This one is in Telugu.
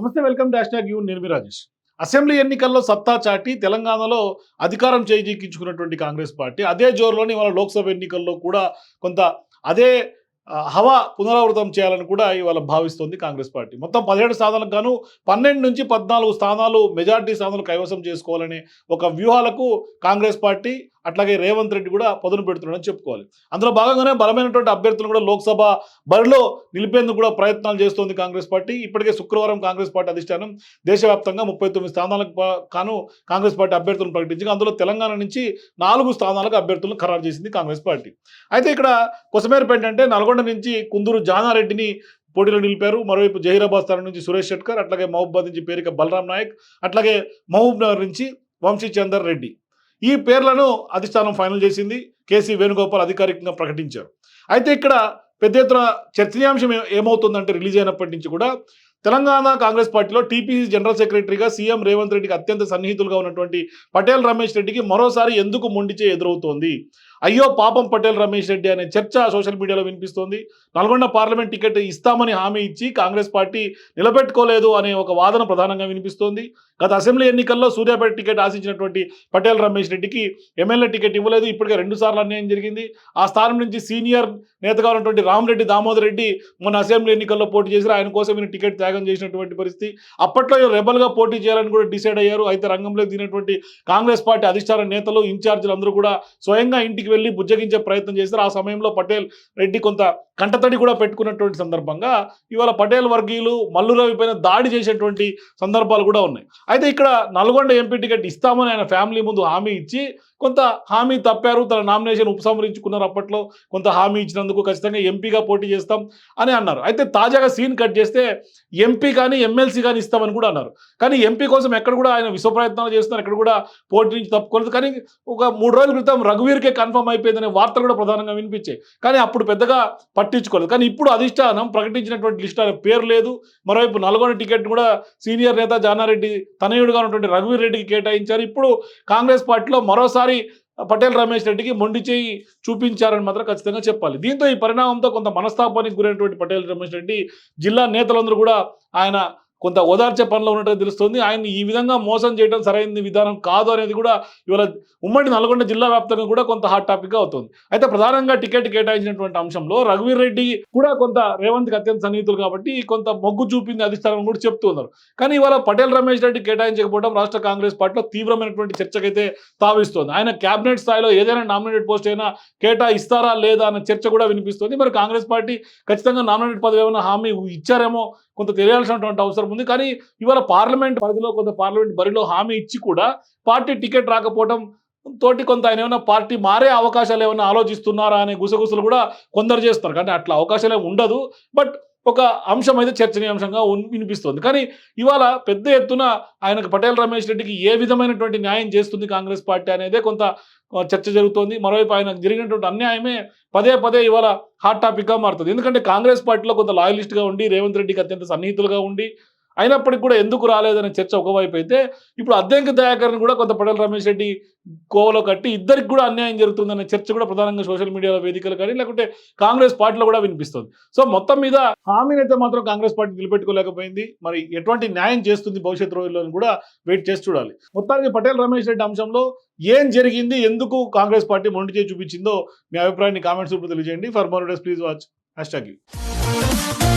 నమస్తే వెల్కమ్ డాష్ ట్యాగ్ యూ నిర్మి రాజేష్. అసెంబ్లీ ఎన్నికల్లో సత్తా చాటి తెలంగాణలో అధికారం చేజిక్కించుకున్నటువంటి కాంగ్రెస్ పార్టీ అదే జోరులోని ఇవాళ లోక్సభ ఎన్నికల్లో కూడా కొంత అదే హవా పునరావృతం చేయాలని కూడా ఇవాళ భావిస్తోంది కాంగ్రెస్ పార్టీ. మొత్తం పదిహేడు స్థానాలకు గాను పన్నెండు నుంచి పద్నాలుగు స్థానాలు మెజార్టీ స్థానాలు కైవసం చేసుకోవాలనే ఒక వ్యూహాలకు కాంగ్రెస్ పార్టీ అట్లాగే రేవంత్ రెడ్డి కూడా పదును పెడుతున్నాడని చెప్పుకోవాలి. అందులో భాగంగానే బలమైనటువంటి అభ్యర్థులను కూడా లోక్సభ బరిలో నిలిపేందుకు కూడా ప్రయత్నాలు చేస్తోంది కాంగ్రెస్ పార్టీ. ఇప్పటికే శుక్రవారం కాంగ్రెస్ పార్టీ అధిష్టానం దేశవ్యాప్తంగా ముప్పై తొమ్మిది స్థానాలకు కాను కాంగ్రెస్ పార్టీ అభ్యర్థులను ప్రకటించి అందులో తెలంగాణ నుంచి నాలుగు స్థానాలకు అభ్యర్థులను ఖరారు చేసింది కాంగ్రెస్ పార్టీ. అయితే ఇక్కడ కొసమేరపు ఏంటంటే నల్గొండ నుంచి కుందూరు జానారెడ్డిని పోటీలో నిలిపారు. మరోవైపు జహీరాబాద్ స్థానం నుంచి సురేష్ షెట్కర్ అట్లాగే మహబూబాద్ నుంచి పేరిక బలరాం నాయక్ అట్లాగే మహబూబ్ నగర్ నుంచి వంశీచందర్ రెడ్డి. ఈ పేర్లను అధిష్టానం ఫైనల్ చేసింది. కేసీ వేణుగోపాల్ అధికారికంగా ప్రకటించారు. అయితే ఇక్కడ పెద్ద ఎత్తున చర్చనీయాంశం ఏమవుతుందంటే రిలీజ్ అయినప్పటి నుంచి కూడా తెలంగాణ కాంగ్రెస్ పార్టీలో టీపీసీ జనరల్ సెక్రటరీగా సీఎం రేవంత్ రెడ్డికి అత్యంత సన్నిహితులుగా ఉన్నటువంటి పటేల్ రమేష్ రెడ్డికి మరోసారి ఎందుకు మొండిచే ఎదురవుతోంది? అయ్యో పాపం పటేల్ రమేష్ రెడ్డి అనే చర్చ సోషల్ మీడియాలో వినిపిస్తోంది. నల్గొండ పార్లమెంట్ టికెట్ ఇస్తామని హామీ ఇచ్చి కాంగ్రెస్ పార్టీ నిలబెట్టుకోలేదు అనే ఒక వాదన ప్రధానంగా వినిపిస్తోంది. గత అసెంబ్లీ ఎన్నికల్లో సూర్యాపేట టికెట్ ఆశించినటువంటి పటేల్ రమేష్ రెడ్డికి ఎమ్మెల్యే టికెట్ ఇవ్వలేదు. ఇప్పటికే రెండు సార్లు అన్యాయం జరిగింది. ఆ స్థానం నుంచి సీనియర్ నేతగా ఉన్నటువంటి రామరెడ్డి దామోదర్ రెడ్డి మొన్న అసెంబ్లీ ఎన్నికల్లో పోటీ చేసి ఆయన కోసం ఈయన టికెట్ త్యాగం చేసినటువంటి పరిస్థితి. అప్పట్లో రెబల్గా పోటీ చేయాలని కూడా డిసైడ్ అయ్యారు. అయితే రంగంలో దిగినటువంటి కాంగ్రెస్ పార్టీ అధిష్టాన నేతలు ఇన్ఛార్జీలు అందరూ కూడా స్వయంగా ఇంటికి వెళ్ళి బుజ్జగించే ప్రయత్నం చేశారు. ఆ సమయంలో పటేల్ రెడ్డి కొంత కంటతడి కూడా పెట్టుకున్నటువంటి సందర్భంగా ఇవాళ పటేల్ వర్గీయులు మల్లురవి పైన దాడి చేసేటువంటి సందర్భాలు కూడా ఉన్నాయి. అయితే ఇక్కడ నల్గొండ ఎంపీ టికెట్ ఇస్తామని ఆయన ఫ్యామిలీ ముందు హామీ ఇచ్చి కొంత హామీ తప్పారు తన నామినేషన్ ఉపసంహరించుకున్నారు అప్పట్లో కొంత హామీ ఇచ్చినందుకు ఖచ్చితంగా ఎంపీగా పోటీ చేస్తాం అని అన్నారు. అయితే తాజాగా సీన్ కట్ చేస్తే ఎంపీ కానీ ఎమ్మెల్సీ కానీ ఇస్తామని కూడా అన్నారు. కానీ ఎంపీ కోసం ఎక్కడ కూడా ఆయన విశ్వ ప్రయత్నాలు చేస్తున్నారు ఎక్కడ కూడా పోటీ నుంచి తప్పుకోలేదు. కానీ ఒక మూడు రోజుల క్రితం రఘువీర్కే కన్ఫర్మ్ అయిపోయిందనే వార్తలు కూడా ప్రధానంగా వినిపించాయి. కానీ అప్పుడు పెద్దగా పట్టించుకోలేదు. కానీ ఇప్పుడు అధిష్టానం ప్రకటించినటువంటి లిస్ట్ ఆయన పేరు లేదు. మరోవైపు నల్గొండ టికెట్ కూడా సీనియర్ నేత జానారెడ్డి తనయుడుగా ఉన్నటువంటి రఘువీర్ రెడ్డికి కేటాయించారు. ఇప్పుడు కాంగ్రెస్ పార్టీలో మరోసారి పటేల్ రమేష్ రెడ్డికి మొండి చేయి చూపించారని మాత్రం ఖచ్చితంగా చెప్పాలి. దీంతో ఈ పరిణామంతో కొంత మనస్తాపానికి గురైనటువంటి పటేల్ రమేష్ రెడ్డి జిల్లా నేతలందరూ కూడా ఆయన కొంత ఓదార్చే పనిలో ఉన్నట్టు తెలుస్తుంది. ఆయన ఈ విధంగా మోసం చేయడం సరైన విధానం కాదు అనేది కూడా ఇవాళ ఉమ్మడి నల్గొండ జిల్లా వ్యాప్తంగా కూడా కొంత హాట్ టాపిక్గా అవుతుంది. అయితే ప్రధానంగా టికెట్ కేటాయించినటువంటి అంశంలో రఘువీర్ రెడ్డి కూడా కొంత రేవంత్కి అత్యంత సన్నిహితులు కాబట్టి కొంత మొగ్గు చూపింది అధిష్టానం కూడా చెప్తున్నారు కానీ ఇవాళ పటేల్ రమేష్ రెడ్డి కేటాయించకపోవడం రాష్ట్ర కాంగ్రెస్ పార్టీలో తీవ్రమైనటువంటి చర్చకైతే తావిస్తోంది. ఆయన కేబినెట్ స్థాయిలో ఏదైనా నామినేటెడ్ పోస్ట్ అయినా కేటాయిస్తారా లేదా అన్న చర్చ కూడా వినిపిస్తుంది. మరి కాంగ్రెస్ పార్టీ ఖచ్చితంగా నామినేటెడ్ పదవి ఏమైనా హామీ ఇచ్చారేమో కొంత తెలియాల్సినటువంటి అవసరం ఉంది. కానీ ఇవాళ పార్లమెంట్ పరిధిలో కొంత పార్లమెంట్ బరిలో హామీ ఇచ్చి కూడా పార్టీ టికెట్ రాకపోవడం తోటి కొంత ఆయన ఏమైనా పార్టీ మారే అవకాశాలు ఏమైనా ఆలోచిస్తున్నారా అనే గుసగుసలు కూడా కొందరు చేస్తారు కానీ అట్లా అవకాశాలు ఉండదు. బట్ ఒక అంశం అయితే చర్చనీయాంశంగా ఉన్- వినిపిస్తుంది. కానీ ఇవాళ పెద్ద ఎత్తున ఆయనకు పటేల్ రమేష్ రెడ్డికి ఏ విధమైనటువంటి న్యాయం చేస్తుంది కాంగ్రెస్ పార్టీ అనేదే కొంత చర్చ జరుగుతోంది. మరోవైపు ఆయన జరిగినటువంటి అన్యాయమే పదే పదే ఇవాళ హాట్ టాపిక్గా మారుతుంది. ఎందుకంటే కాంగ్రెస్ పార్టీలో కొంత లాయలిస్ట్గా ఉండి రేవంత్ రెడ్డికి అత్యంత సన్నిహితులుగా ఉండి అయినప్పటికీ కూడా ఎందుకు రాలేదనే చర్చ ఒకవైపు అయితే ఇప్పుడు అద్దెంకి దయాకర్ని కూడా కొంత పటేల్ రమేష్ రెడ్డి కోవలో కట్టి ఇద్దరికి కూడా అన్యాయం జరుగుతుందనే చర్చ కూడా ప్రధానంగా సోషల్ మీడియాలో వేదికలు కానీ లేకుంటే కాంగ్రెస్ పార్టీలో కూడా వినిపిస్తుంది. సో మొత్తం మీద హామీని అయితే మాత్రం కాంగ్రెస్ పార్టీ నిలబెట్టుకోలేకపోయింది. మరి ఎటువంటి న్యాయం చేస్తుంది భవిష్యత్ రోజుల్లో కూడా వెయిట్ చేసి చూడాలి. మొత్తానికి పటేల్ రమేష్ రెడ్డి అంశంలో ఏం జరిగింది ఎందుకు కాంగ్రెస్ పార్టీ మొండి చేసి చూపించిందో మీ అభిప్రాయాన్ని కామెంట్స్ రూపంలో తెలియజేయండి. For more days please watch hashtag